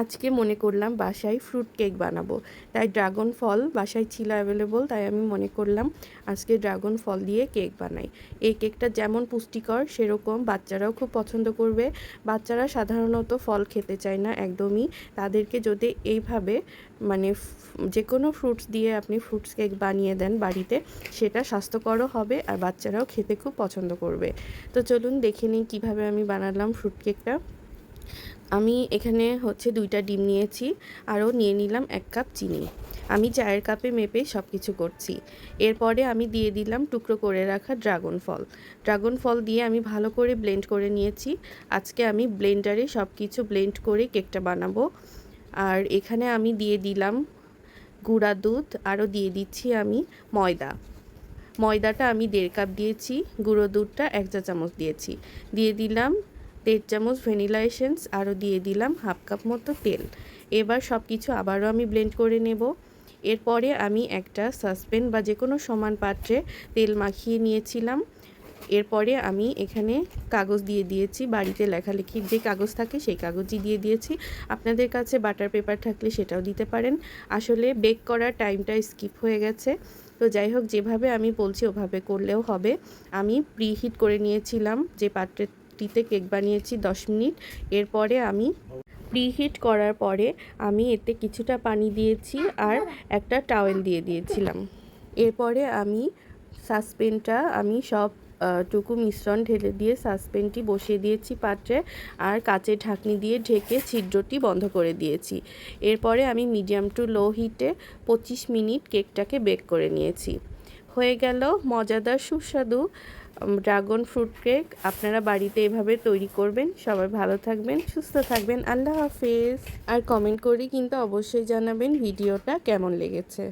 আজকে মনে করলাম বাসায় ফ্রুট কেক বানাবো। তাই ড্রাগন ফল বাসায় ছিল অ্যাভেলেবল তাই আমি মনে করলাম আজকে ড্রাগন ফল দিয়ে কেক বানাই। এই কেকটা যেমন পুষ্টিকর, সেরকম বাচ্চারাও খুব পছন্দ করবে। বাচ্চারা সাধারণত ফল খেতে চায় না একদমই। তাদেরকে যদি এইভাবে মানে যে কোনো ফ্রুটস দিয়ে আপনি ফ্রুটস কেক বানিয়ে দেন বাড়িতে, সেটা স্বাস্থ্যকরও হবে আর বাচ্চারাও খেতে খুব পছন্দ করবে। তো চলুন দেখে নিই কীভাবে আমি বানালাম ফ্রুট কেকটা আমি এখানে হচ্ছে দুইটা ডিম নিয়েছি, আরও নিয়ে নিলাম এক কাপ চিনি। আমি চায়ের কাপে মেপে সব কিছু করছি। এরপরে আমি দিয়ে দিলাম টুকরো করে রাখা ড্রাগন ফল। ড্রাগন ফল দিয়ে আমি ভালো করে ব্লেন্ড করে নিয়েছি। আজকে আমি ব্লেন্ডারে সব কিছু ব্লেন্ড করে কেকটা বানাবো। আর এখানে আমি দিয়ে দিলাম গুঁড়া দুধ, আরও দিয়ে দিচ্ছি আমি ময়দা। ময়দাটা আমি দেড় কাপ দিয়েছি, গুঁড়ো দুধটা এক চা চামচ দিয়েছি। দিয়ে দিলাম দেড় চামচ ভ্যানিলা এসেন্স, আরও দিয়ে দিলাম হাফ কাপ মতো তেল। এবার সব কিছু আবারও আমি ব্লেন্ড করে নেব। এরপরে আমি একটা সাসপেন বা যে কোনো সমান পাত্রে তেল মাখিয়ে নিয়েছিলাম। এরপরে আমি এখানে কাগজ দিয়ে দিয়েছি, বাড়িতে লেখালেখির যে কাগজ থাকে সেই কাগজই দিয়ে দিয়েছি। আপনাদের কাছে বাটার পেপার থাকলে সেটাও দিতে পারেন। আসলে বেক করার টাইমটা স্কিপ হয়ে গেছে। তো যাই হোক, যেভাবে আমি বলছি ওভাবে করলেও হবে। আমি প্রিহিট করে নিয়েছিলাম যে পাত্রটিতে কেক বানিয়েছি দশ মিনিট। এরপরে আমি প্রিহিট করার পরে আমি এতে কিছুটা পানি দিয়েছি আর একটা টাওয়েল দিয়ে দিয়েছিলাম। এরপরে আমি সাসপেনটা, আমি সব টুকু মিশ্রণ ঢেলে দিয়ে সাসপেনটি বসিয়ে দিয়েছি পাত্রে আর কাচের ঢাকনি দিয়ে ঢেকে ছিদ্রটি বন্ধ করে দিয়েছি। এরপরে আমি মিডিয়াম টু লো হিটে পঁচিশ মিনিট কেকটাকে বেক করে নিয়েছি। হয়ে গেল মজাদার সুস্বাদু ড্রাগন ফ্রুট কেক আপনারা বাড়িতে এভাবে তৈরি করবেন। সবাই ভালো থাকবেন, সুস্থ থাকবেন। আল্লাহ হাফেজ। আর কমেন্ট করে কিন্তু অবশ্যই জানাবেন ভিডিওটা কেমন লেগেছে।